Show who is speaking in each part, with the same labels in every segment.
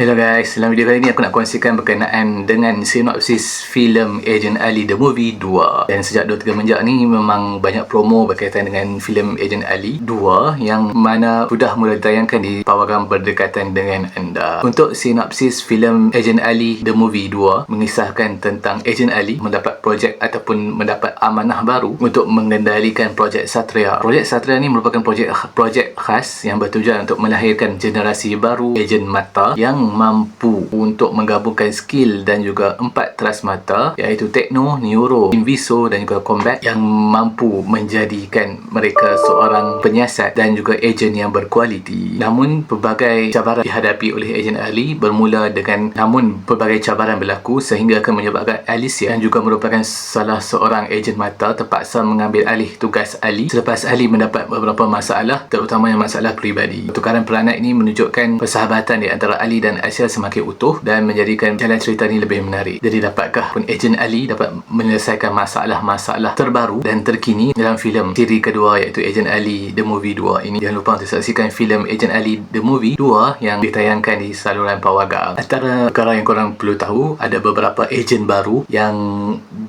Speaker 1: Hello guys, dalam video kali ni aku nak kongsikan berkenaan dengan sinopsis filem Agent Ali The Movie 2 Dan sejak 2-3 menjak ni memang banyak promo berkaitan dengan filem Agent Ali 2 Yang mana sudah mula ditayangkan di pawagam berdekatan dengan anda. Untuk sinopsis filem Agent Ali The Movie 2 Mengisahkan tentang Agent Ali mendapat projek ataupun mendapat amanah baru Untuk mengendalikan projek Satria. Projek Satria ni merupakan projek projek khas yang bertujuan untuk melahirkan generasi baru Agent Mata yang mampu untuk menggabungkan skill dan juga empat teras mata iaitu Tekno, Neuro, Inviso dan juga Combat yang mampu menjadikan mereka seorang penyiasat dan juga ejen yang berkualiti. Namun pelbagai cabaran dihadapi oleh ejen Ali bermula dengan namun pelbagai cabaran berlaku sehingga akan menyebabkan Alicia yang juga merupakan salah seorang ejen mata terpaksa mengambil alih tugas Ali selepas Ali mendapat beberapa masalah terutamanya masalah peribadi. Pertukaran peranan ini menunjukkan persahabatan di antara Ali dan Asia semakin utuh dan menjadikan jalan cerita ni lebih menarik. Jadi dapatkah pun ejen Ali dapat menyelesaikan masalah-masalah terbaru dan terkini dalam filem siri kedua iaitu Ejen Ali The Movie 2 ini. Jangan lupa untuk saksikan filem Ejen Ali The Movie 2 yang ditayangkan di saluran Pawaga. Antara perkara yang korang perlu tahu ada beberapa ejen baru yang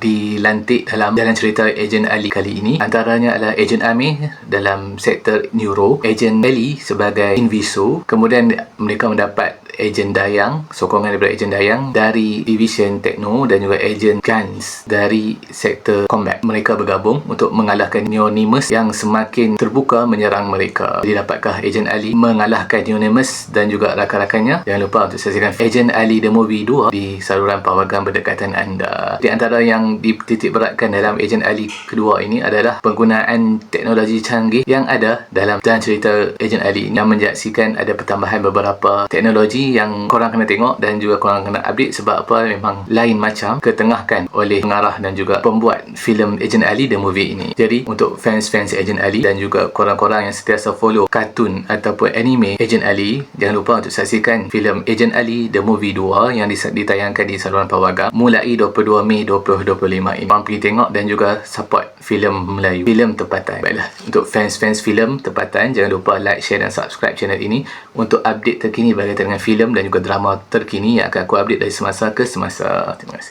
Speaker 1: dilantik dalam jalan cerita Ejen Ali kali ini. Antaranya adalah Ejen Amir dalam sektor neuro, Ejen Ellie sebagai Inviso, kemudian mereka mendapat ejen Dayang, sokongan daripada ejen Dayang dari Division Tekno dan juga ejen Gans dari sektor combat. Mereka bergabung untuk mengalahkan Neonimus yang semakin terbuka menyerang mereka. Jadi dapatkah ejen Ali mengalahkan Neonimus dan juga rakan-rakannya? Jangan lupa untuk saksikan ejen Ali The Movie 2 di saluran pawagam berdekatan anda. Di antara yang dititik beratkan dalam ejen Ali kedua ini adalah penggunaan teknologi canggih yang ada dalam jalan cerita ejen Ali yang menjaksikan ada pertambahan beberapa teknologi yang korang kena tengok dan juga korang kena update sebab apa memang lain macam ketengahkan oleh pengarah dan juga pembuat filem Agent Ali The Movie ini. Jadi untuk fans-fans Agent Ali dan juga korang-korang yang sentiasa follow kartun ataupun anime Agent Ali, jangan lupa untuk saksikan filem Agent Ali The Movie 2 yang ditayangkan di saluran Pawaga mulai 22 Mei 2025 ini. Korang pergi tengok dan juga support filem Melayu, filem tempatan. Baiklah, untuk fans-fans filem tempatan, jangan lupa like, share dan subscribe channel ini untuk update terkini berkaitan dengan filem dan juga drama terkini yang akan aku update dari semasa ke semasa. Terima kasih.